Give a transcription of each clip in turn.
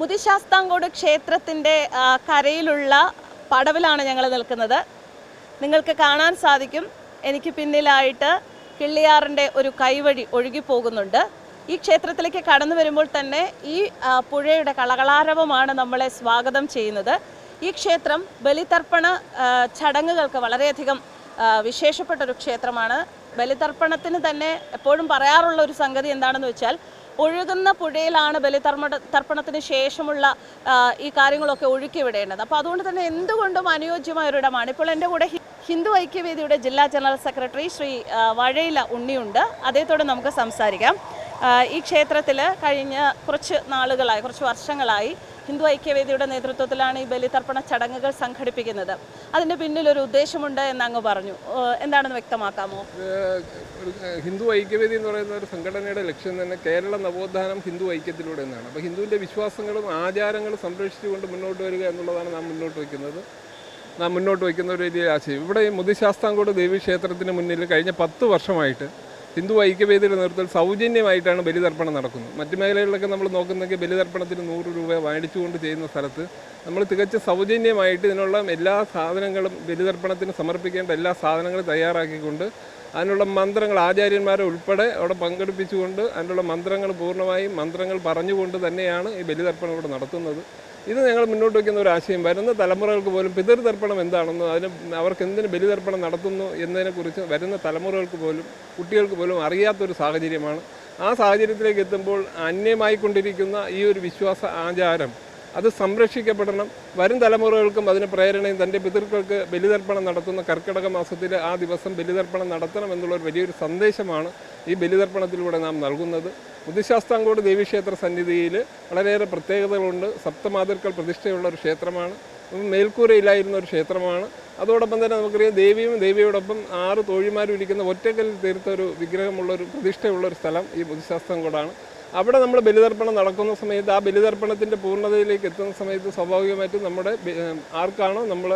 മുതിശാസ്താംകോട് ക്ഷേത്രത്തിന്റെ കരയിലുള്ള പടവിലാണ് ഞങ്ങൾ നിൽക്കുന്നത്. നിങ്ങൾക്ക് കാണാൻ സാധിക്കും. എനിക്ക് പിന്നിലായിട്ട് കിള്ളിയാറിന്റെ ഒരു കൈവഴി ഒഴുകിപ്പോകുന്നുണ്ട്. ഈ ക്ഷേത്രത്തിലേക്ക് കടന്നു വരുമ്പോൾ തന്നെ ഈ പുഴയുടെ കളകളാരവമാണ് നമ്മളെ സ്വാഗതം ചെയ്യുന്നത്. ഈ ക്ഷേത്രം ബലിതർപ്പണ ചടങ്ങുകൾക്ക് വളരെയധികം വിശേഷപ്പെട്ടൊരു ക്ഷേത്രമാണ്. ബലിതർപ്പണത്തിന് തന്നെ എപ്പോഴും പറയാറുള്ള ഒരു സംഗതി എന്താണെന്ന് വെച്ചാൽ ഒഴുകുന്ന പുഴയിലാണ് ബലിതർമ്മ തർപ്പണത്തിന് ശേഷമുള്ള ഈ കാര്യങ്ങളൊക്കെ ഒഴുക്കി വിടേണ്ടത് അപ്പോൾ അതുകൊണ്ട് തന്നെ എന്തുകൊണ്ടും അനുയോജ്യമായ ഒരിടമാണ് ഇപ്പോൾ എന്റെ കൂടെ ഹിന്ദു ഐക്യവേദിയുടെ ജില്ലാ ജനറൽ സെക്രട്ടറി ശ്രീ വഴയില ഉണ്ണിയുണ്ട്. അദ്ദേഹത്തോട് നമുക്ക് സംസാരിക്കാം. ഈ ക്ഷേത്രത്തിൽ കഴിഞ്ഞ കുറച്ച് നാളുകളായി കുറച്ച് വർഷങ്ങളായി ഹിന്ദു ഐക്യവേദിയുടെ നേതൃത്വത്തിലാണ് ഈ ബലിതർപ്പണ ചടങ്ങുകൾ സംഘടിപ്പിക്കുന്നത്. അതിന്റെ പിന്നിൽ ഒരു ഉദ്ദേശമുണ്ട് എന്ന് അങ്ങ് പറഞ്ഞു. എന്താണെന്ന് വ്യക്തമാക്കാമോ? ഹിന്ദു ഐക്യവേദി എന്ന് പറയുന്ന ഒരു സംഘടനയുടെ ലക്ഷ്യം തന്നെ കേരള നവോത്ഥാനം ഹിന്ദു ഐക്യത്തിലൂടെ എന്നാണ്. അപ്പോൾ ഹിന്ദുവിന്റെ വിശ്വാസങ്ങളും ആചാരങ്ങളും സംരക്ഷിച്ചുകൊണ്ട് മുന്നോട്ട് വരിക എന്നുള്ളതാണ് നാം മുന്നോട്ട് വയ്ക്കുന്നത്. നാം മുന്നോട്ട് വയ്ക്കുന്ന ഒരു വലിയ ആശയം. ഇവിടെ ഈ മുതിശാസ്താംകോട് ദേവീക്ഷേത്രത്തിന് മുന്നിൽ കഴിഞ്ഞ പത്ത് വർഷമായിട്ട് ഹിന്ദു ഐക്യവേദിയുടെ നേതൃത്വത്തിൽ സൗജന്യമായിട്ടാണ് ബലിതർപ്പണം നടക്കുന്നത്. മറ്റ് മേഖലകളിലൊക്കെ നമ്മൾ നോക്കുന്നെങ്കിൽ ബലിതർപ്പണത്തിന് നൂറ് രൂപ മേടിച്ചുകൊണ്ട് ചെയ്യുന്ന സ്ഥലത്ത് നമ്മൾ തികച്ചും സൗജന്യമായിട്ട് ഇതിനുള്ള എല്ലാ സാധനങ്ങളും ബലിതർപ്പണത്തിന് സമർപ്പിക്കേണ്ട എല്ലാ സാധനങ്ങളും തയ്യാറാക്കിക്കൊണ്ട് അതിനുള്ള മന്ത്രങ്ങൾ ആചാര്യന്മാരെ ഉൾപ്പെടെ അവിടെ പങ്കെടുപ്പിച്ചുകൊണ്ട് അതിനുള്ള മന്ത്രങ്ങൾ പൂർണമായും മന്ത്രങ്ങൾ പറഞ്ഞുകൊണ്ട് തന്നെയാണ് ഈ ബലിതർപ്പണം ഇവിടെ നടത്തുന്നത്. ഇത് ഞങ്ങൾ മുന്നോട്ട് വയ്ക്കുന്ന ഒരു ആശയം. വരുന്ന തലമുറകൾക്ക് പോലും പിതൃതർപ്പണം എന്താണെന്നോ അതിന് അവർക്ക് എന്തിന് ബലിതർപ്പണം നടത്തുന്നു എന്നതിനെക്കുറിച്ച് വരുന്ന തലമുറകൾക്ക് പോലും കുട്ടികൾക്ക് പോലും അറിയാത്തൊരു സാഹചര്യമാണ്. ആ സാഹചര്യത്തിലേക്ക് എത്തുമ്പോൾ അന്യമായിക്കൊണ്ടിരിക്കുന്ന ഈ ഒരു വിശ്വാസ ആചാരം അത് സംരക്ഷിക്കപ്പെടണം. വരും തലമുറകൾക്കും അതിന് പ്രേരണയും തന്റെ പിതൃക്കൾക്ക് ബലിതർപ്പണം നടത്തുന്ന കർക്കിടക മാസത്തിൽ ആ ദിവസം ബലിതർപ്പണം നടത്തണം എന്നുള്ളൊരു വലിയൊരു സന്ദേശമാണ് ഈ ബലിതർപ്പണത്തിലൂടെ നാം നൽകുന്നത്. മുതിശാസ്താംകോട് ദേവീക്ഷേത്ര സന്നിധിയിൽ വളരെയേറെ പ്രത്യേകതകളുണ്ട്. സപ്തമാതൃക്കൾ പ്രതിഷ്ഠയുള്ള ഒരു ക്ഷേത്രമാണ്. മേൽക്കൂരയിലായിരുന്ന ഒരു ക്ഷേത്രമാണ്. അതോടൊപ്പം തന്നെ നമുക്കറിയാം ദേവിയും ദേവിയോടൊപ്പം ആറ് തോഴിമാരും ഇരിക്കുന്ന ഒറ്റക്കല്ലിൽ തീർത്ത ഒരു വിഗ്രഹമുള്ള ഒരു പ്രതിഷ്ഠയുള്ള ഒരു സ്ഥലം ഈ മുതിശാസ്താംകോടാണ് അവിടെ നമ്മൾ ബലിതർപ്പണം നടക്കുന്ന സമയത്ത് ആ ബലിതർപ്പണത്തിന്റെ പൂർണതയിലേക്ക് എത്തുന്ന സമയത്ത് സ്വാഭാവികമായിട്ടും നമ്മുടെ ആർക്കാണോ നമ്മൾ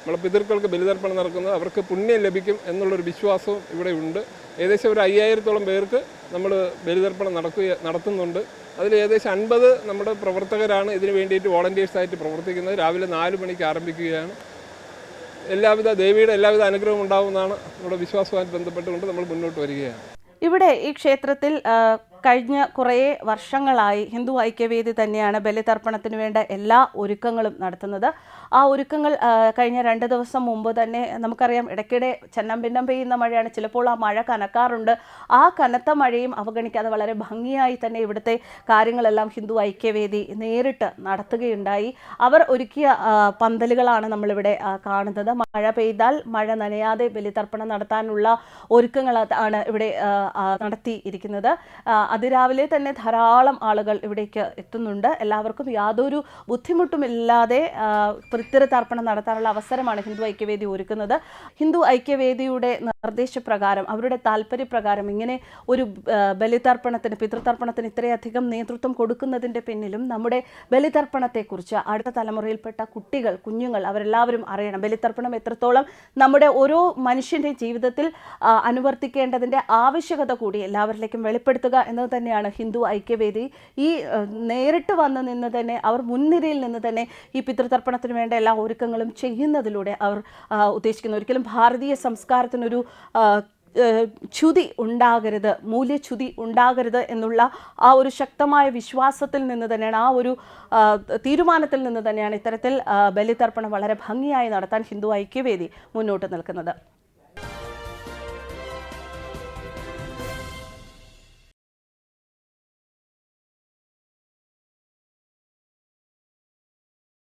നമ്മളെ പിതൃക്കൾക്ക് ബലിതർപ്പണം നടക്കുന്നത് അവർക്ക് പുണ്യം ലഭിക്കും എന്നുള്ളൊരു വിശ്വാസവും ഇവിടെ ഉണ്ട്. ഏകദേശം ഒരു അയ്യായിരത്തോളം പേർക്ക് നമ്മൾ ബലിതർപ്പണം നടക്കുക നടത്തുന്നുണ്ട്. അതിൽ ഏകദേശം അൻപത് നമ്മുടെ പ്രവർത്തകരാണ് ഇതിന് വേണ്ടിയിട്ട് വോളണ്ടിയേഴ്സായിട്ട് പ്രവർത്തിക്കുന്നത്. രാവിലെ നാല് മണിക്ക് ആരംഭിക്കുകയാണ്. എല്ലാവിധ ദേവിയുടെ എല്ലാവിധ അനുഗ്രഹവും ഉണ്ടാവുമെന്നാണ് നമ്മുടെ വിശ്വാസവുമായി ബന്ധപ്പെട്ടുകൊണ്ട് നമ്മൾ മുന്നോട്ട് വരികയാണ്. ഇവിടെ ഈ ക്ഷേത്രത്തിൽ കഴിഞ്ഞ കുറേ വർഷങ്ങളായി ഹിന്ദു ഐക്യവേദി തന്നെയാണ് ബലിതർപ്പണത്തിന് വേണ്ട എല്ലാ ഒരുക്കങ്ങളും നടത്തുന്നത്. ആ ഒരുക്കങ്ങൾ കഴിഞ്ഞ രണ്ട് ദിവസം മുമ്പ് തന്നെ നമുക്കറിയാം ഇടയ്ക്കിടെ ചെന്നം ഭിന്നം പെയ്യുന്ന മഴയാണ്. ചിലപ്പോൾ ആ മഴ കനക്കാറുണ്ട്. ആ കനത്ത മഴയും അവഗണിക്കാതെ വളരെ ഭംഗിയായി തന്നെ ഇവിടുത്തെ കാര്യങ്ങളെല്ലാം ഹിന്ദു ഐക്യവേദി നേരിട്ട് നടത്തുകയുണ്ടായി. അവർ ഒരുക്കിയ പന്തലുകളാണ് നമ്മളിവിടെ കാണുന്നത്. മഴ പെയ്താൽ മഴ നനയാതെ ബലിതർപ്പണം നടത്താനുള്ള ഒരുക്കങ്ങൾ ആണ് ഇവിടെ നടത്തിയിരിക്കുന്നത്. അതിരാവിലെ തന്നെ ധാരാളം ആളുകൾ ഇവിടേക്ക് എത്തുന്നുണ്ട്. എല്ലാവർക്കും യാതൊരു ബുദ്ധിമുട്ടുമില്ലാതെ ആ, പിതൃതർപ്പണം നടത്താനുള്ള അവസരമാണ് ഹിന്ദു ഐക്യവേദി ഒരുക്കുന്നത്. ഹിന്ദു ഐക്യവേദിയുടെ നിർദ്ദേശപ്രകാരം അവരുടെ താല്പര്യപ്രകാരം ഇങ്ങനെ ഒരു ബലിതർപ്പണത്തിന് പിതൃതർപ്പണത്തിന് ഇത്രയധികം നേതൃത്വം കൊടുക്കുന്നതിന്റെ പിന്നിലും നമ്മുടെ ബലിതർപ്പണത്തെക്കുറിച്ച് അടുത്ത തലമുറയിൽപ്പെട്ട കുട്ടികൾ കുഞ്ഞുങ്ങൾ അവരെല്ലാവരും അറിയണം. ബലിതർപ്പണം എത്രത്തോളം നമ്മുടെ ഓരോ മനുഷ്യന്റെ ജീവിതത്തിൽ അനുവർത്തിക്കേണ്ടതിന്റെ ആവശ്യകത കൂടി എല്ലാവരിലേക്കും വെളിപ്പെടുത്തുക എന്നത് തന്നെയാണ് ഹിന്ദു ഐക്യവേദി. ഈ നേരിട്ട് വന്ന് നിന്ന് തന്നെ അവർ മുൻനിരയിൽ നിന്ന് തന്നെ ഈ പിതൃതർപ്പണത്തിന് വേണ്ട എല്ലാ ഒരുക്കങ്ങളും ചെയ്യുന്നതിലൂടെ അവർ ഉദ്ദേശിക്കുന്നു. ഒരിക്കലും ഭാരതീയ സംസ്കാരത്തിനൊരു ചുതി ഉണ്ടാകരുത് മൂല്യച്യുതി ഉണ്ടാകരുത് എന്നുള്ള ആ ഒരു ശക്തമായ വിശ്വാസത്തിൽ നിന്ന് തന്നെയാണ് ആ ഒരു തീരുമാനത്തിൽ നിന്ന് തന്നെയാണ് ഇത്തരത്തിൽ ബലിതർപ്പണം വളരെ ഭംഗിയായി നടത്താൻ ഹിന്ദു ഐക്യവേദി മുന്നോട്ട് നിൽക്കുന്നത്.